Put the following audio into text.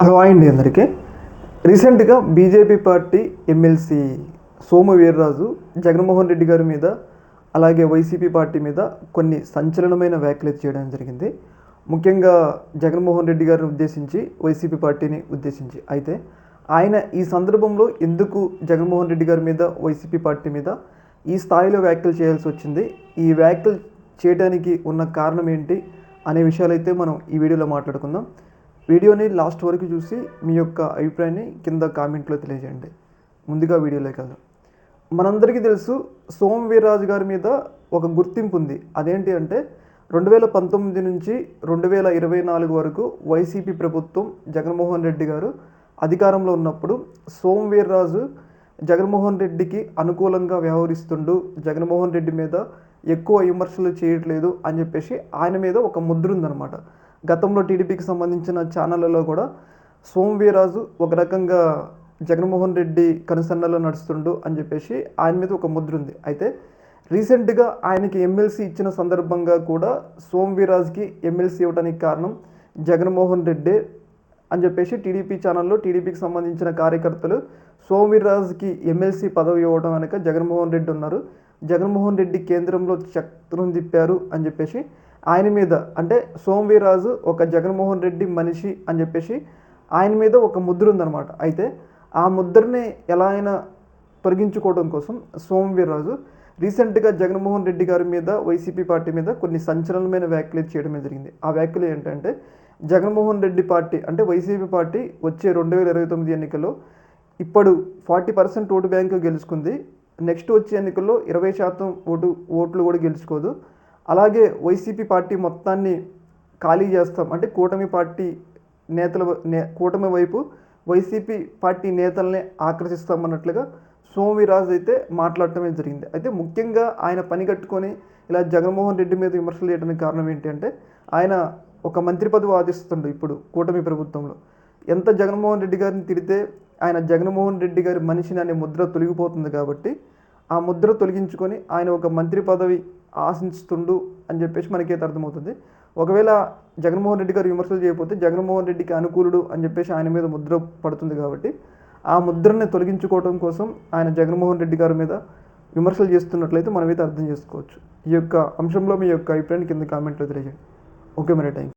Hello అండి అందరికీ. రీసెంట్గా BJP party MLC Somu Veerraju Jaganmohan Reddy గారి మీద అలాగే వైసీపీ పార్టీ మీద కొన్ని సంచలనమైన వ్యాఖ్యలు చేయడం జరిగింది. ముఖ్యంగా జగన్మోహన్ రెడ్డి గారిని ఉద్దేశించి వైసీపీ పార్టీని ఉద్దేశించి. అయితే ఆయన ఈ సందర్భంలో ఎందుకు జగన్మోహన్ రెడ్డి గారి మీద వైసీపీ పార్టీ మీద ఈ స్థాయిలో వ్యాఖ్యలు చేయాల్సి వచ్చింది? ఈ వ్యాఖ్యలు చేయడానికి ఉన్న కారణం ఏంటి? అనే విషయాలైతే మనం ఈ వీడియోలో మాట్లాడుకుందాం. వీడియోని లాస్ట్ వరకు చూసి మీ యొక్క అభిప్రాయాన్ని కింద కామెంట్లో తెలియజేయండి. ముందుగా వీడియోలోకి వెళ్దాం. మనందరికీ తెలుసు సోమ్ వీర్రాజు గారి మీద ఒక గుర్తింపు ఉంది. అదేంటి అంటే రెండు వేల పంతొమ్మిది నుంచి రెండు వేల ఇరవై నాలుగు వరకు వైసీపీ ప్రభుత్వం జగన్మోహన్ రెడ్డి గారు అధికారంలో ఉన్నప్పుడు సోమ్ వీర్రాజు జగన్మోహన్ రెడ్డికి అనుకూలంగా వ్యవహరిస్తుండు జగన్మోహన్ రెడ్డి మీద ఎక్కువ విమర్శలు చేయట్లేదు అని చెప్పేసి ఆయన మీద ఒక ముద్ర ఉందన్నమాట. గతంలో టీడీపీకి సంబంధించిన ఛానళ్ళలో కూడా సోమవీరాజు ఒక రకంగా జగన్మోహన్ రెడ్డి కనుసన్నలో నడుస్తుండు అని చెప్పేసి ఆయన మీద ఒక ముద్ర ఉంది. అయితే రీసెంట్గా ఆయనకి ఎమ్మెల్సీ ఇచ్చిన సందర్భంగా కూడా సోమవీరాజ్కి ఎమ్మెల్సీ ఇవ్వడానికి కారణం జగన్మోహన్ రెడ్డి అని చెప్పేసి టీడీపీ ఛానల్లో టీడీపీకి సంబంధించిన కార్యకర్తలు సోమవీర్రాజ్కి ఎమ్మెల్సీ పదవి ఇవ్వడం వెనక జగన్మోహన్ రెడ్డి ఉన్నారు. జగన్మోహన్ రెడ్డి కేంద్రంలో చక్రం తిప్పారు అని చెప్పేసి ఆయన మీద అంటే సోమవీరాజు ఒక జగన్మోహన్ రెడ్డి మనిషి అని చెప్పేసి ఆయన మీద ఒక ముద్ర ఉందన్నమాట. అయితే ఆ ముద్రని ఎలా అయినా తొలగించుకోవడం కోసం సోమవీర్రాజు రీసెంట్గా జగన్మోహన్ రెడ్డి గారి మీద వైసీపీ పార్టీ మీద కొన్ని సంచలనమైన వ్యాఖ్యలు చేయడం జరిగింది. ఆ వ్యాఖ్యలు ఏంటంటే జగన్మోహన్ రెడ్డి పార్టీ అంటే వైసీపీ పార్టీ వచ్చే రెండు వేల ఇరవై తొమ్మిది ఎన్నికల్లో ఇప్పుడు ఫార్టీ పర్సెంట్ ఓటు బ్యాంకు గెలుచుకుంది. నెక్స్ట్ వచ్చే ఎన్నికల్లో ఇరవై శాతం ఓటు ఓట్లు కూడా గెలుచుకోదు. అలాగే వైసీపీ పార్టీ మొత్తాన్ని ఖాళీ చేస్తాం. అంటే కూటమి పార్టీ నేతల నే కూటమి వైపు వైసీపీ పార్టీ నేతల్ని ఆకర్షిస్తామన్నట్లుగా సోమిరాజ్ అయితే మాట్లాడటమే జరిగింది. అయితే ముఖ్యంగా ఆయన పని కట్టుకొని ఇలా జగన్మోహన్ రెడ్డి మీద విమర్శలు చేయడానికి కారణం ఏంటి అంటే ఆయన ఒక మంత్రి పదవి వాదిస్తుండు ఇప్పుడు కూటమి ప్రభుత్వంలో. ఎంత జగన్మోహన్ రెడ్డి గారిని తిడితే ఆయన జగన్మోహన్ రెడ్డి గారి మనిషిని అనే ముద్ర తొలగిపోతుంది కాబట్టి ఆ ముద్ర తొలగించుకొని ఆయన ఒక మంత్రి పదవి ఆశిస్తుండు అని చెప్పేసి మనకైతే అర్థమవుతుంది. ఒకవేళ జగన్మోహన్ రెడ్డి గారు విమర్శలు చేయకపోతే జగన్మోహన్ రెడ్డికి అనుకూలుడు అని చెప్పేసి ఆయన మీద ముద్ర పడుతుంది కాబట్టి ఆ ముద్రని తొలగించుకోవడం కోసం ఆయన జగన్మోహన్ రెడ్డి గారి మీద విమర్శలు చేస్తున్నట్లయితే మనమైతే అర్థం చేసుకోవచ్చు. ఈ యొక్క అంశంలో మీ యొక్క అభిప్రాయాన్ని కింద కామెంట్లో తెలియజేయండి. ఓకే మరి థ్యాంక్